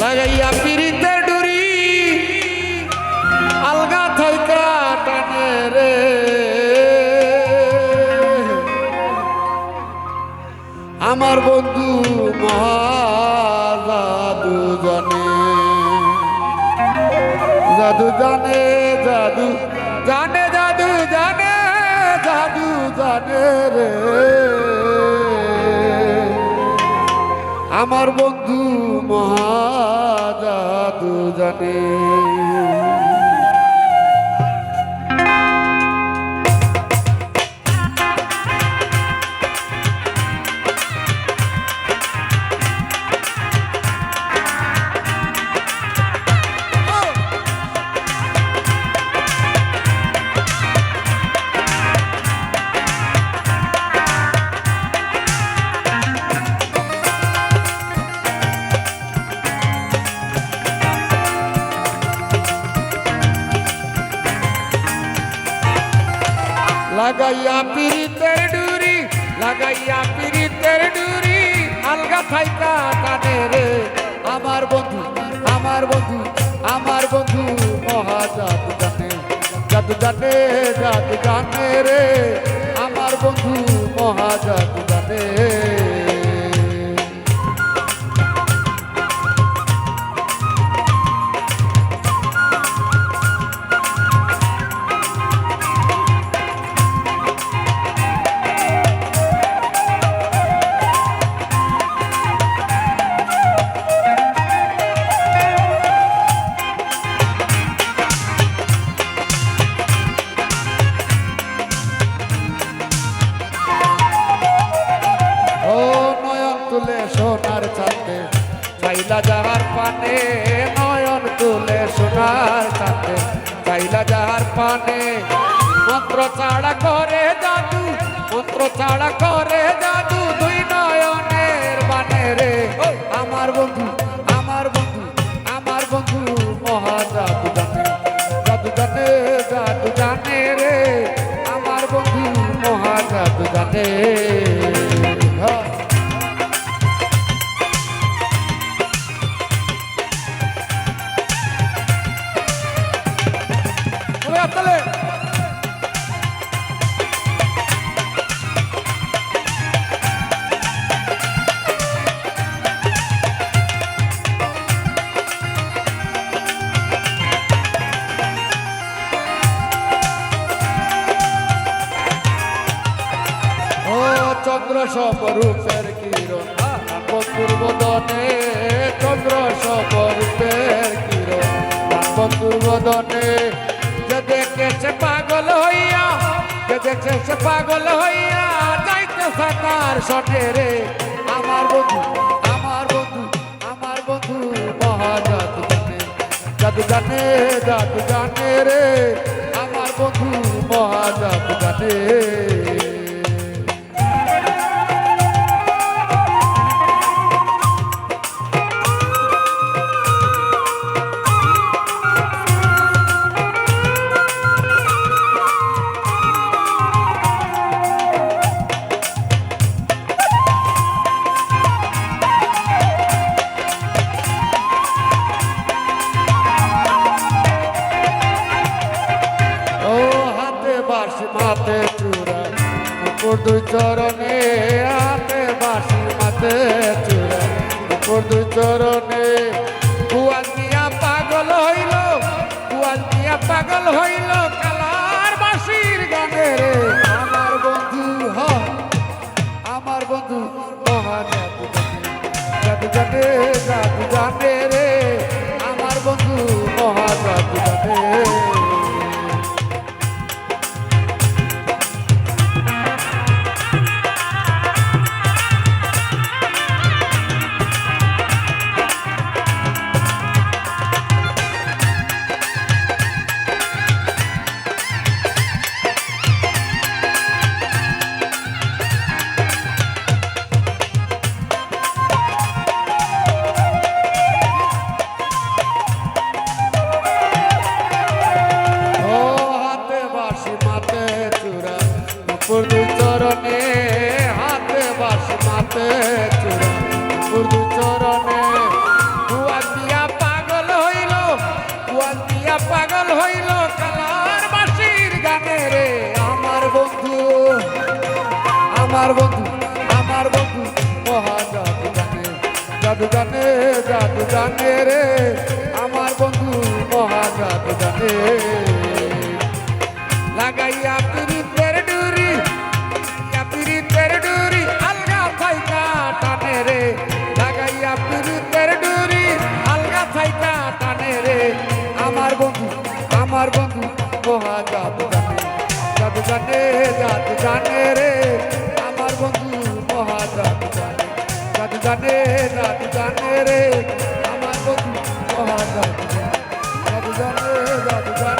লাগাইয়া পিরিতের ডুরি, আলগা থাইকা টানে রে। আমার বন্ধু মহাজাদু জানে, জাদু জানে জাদু জানে জাদু জানে জাদু জানে রে। আমার বন্ধু মহাজাদু জানে। লাগাইয়া পিরিতের ডুরি, লাগাইয়া পিরিতের ডুরি, আলগা থাইকা কানে রে। আমার বন্ধু আমার বন্ধু আমার বন্ধু মহা জাদু জানে জাদু জানে জাদু জানে রে। আমার বন্ধু মহা জাদু জানে তুলে সোনার চাঁদে, চাইলা যাহার পানে নয়ন তুলে সোনার চাঁদে, চাইলা যাহার পানে মন্ত্র চাড়া করে জাদু, মন্ত্র চাড়া করে জাদু দুই নয়নের বানে রে। আমার বন্ধু আমার বন্ধু আমার বন্ধু মহা জাদু জানে জাদু জানে জাদু জানে রে। আমার বন্ধু মহা জাদু জানে। ও চন্দ্র স্বরূপের কিরণ পূর্বদনে চন্দ্র স্বরূপের কিরণ পূর্বদনে যে দেখেছে পাগল হইয়া, যে দেখেছে পাগল হইয়া যাইতেছে তার সটে রে। আমার বন্ধু আমার বন্ধু আমার বন্ধু মহাজাদু জানে জাদু জানে রে। আমার বন্ধু মহাজাদু জানে। মাতে চূড়া উপর দুই চরণে হাতে বাসি মাতে চূড়া উপর দুই চরণে কুয়াল দিয়া পাগল হইল, কুয়াল দিয়া পাগল হইল। আমার বন্ধু আমার বন্ধু মহা জাদু গানে জাদু জানে জাদু গানে রে, আমার বন্ধু মহা জাদু গানে লাগাইয়া পিড়িতের ডুরি পিড়িতের ডুরি, আলগা ফাইকা টানে রে। লাগাইয়া পিড়িতের ডুরি, আলগা ফাইকা টানে রে। আমার বন্ধু আমার বন্ধু মহা জাদু গানে জাদু জানে জাদু জানে রে। বন্ধু মহাজাত জানে জাত জানে রাত জানে রে, আমার বন্ধু মহাজাত জানে। জাত জানে রাত জানে